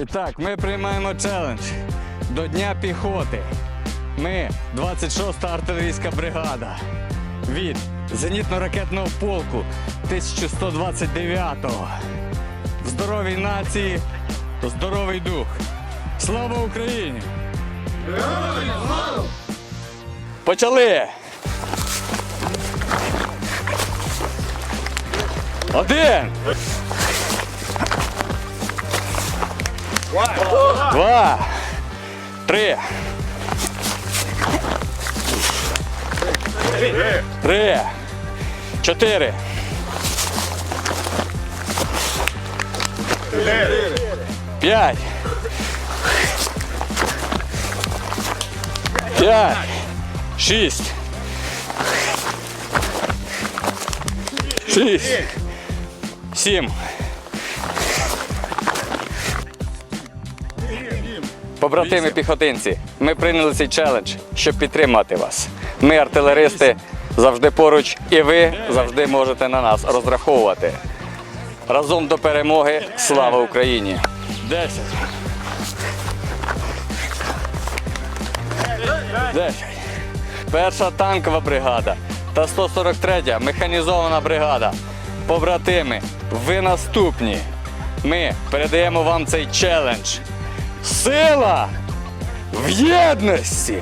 І так, ми приймаємо челендж до Дня піхоти. Ми 26-та артилерійська бригада від зенітно-ракетного полку 1129-го. В здоровій нації, здоровий дух. Слава Україні! Почали! Один! Два. Три. Три. Чотири. П'ять. П'ять. Шість. Шість. Сім. Побратими піхотинці, ми прийняли цей челендж, щоб підтримати вас. Ми, артилеристи, завжди поруч, і ви завжди можете на нас розраховувати. Разом до перемоги. Слава Україні! Десять. Десять. Перша танкова бригада та 143 механізована бригада. Побратими, ви наступні. Ми передаємо вам цей челендж. Сила в єдності!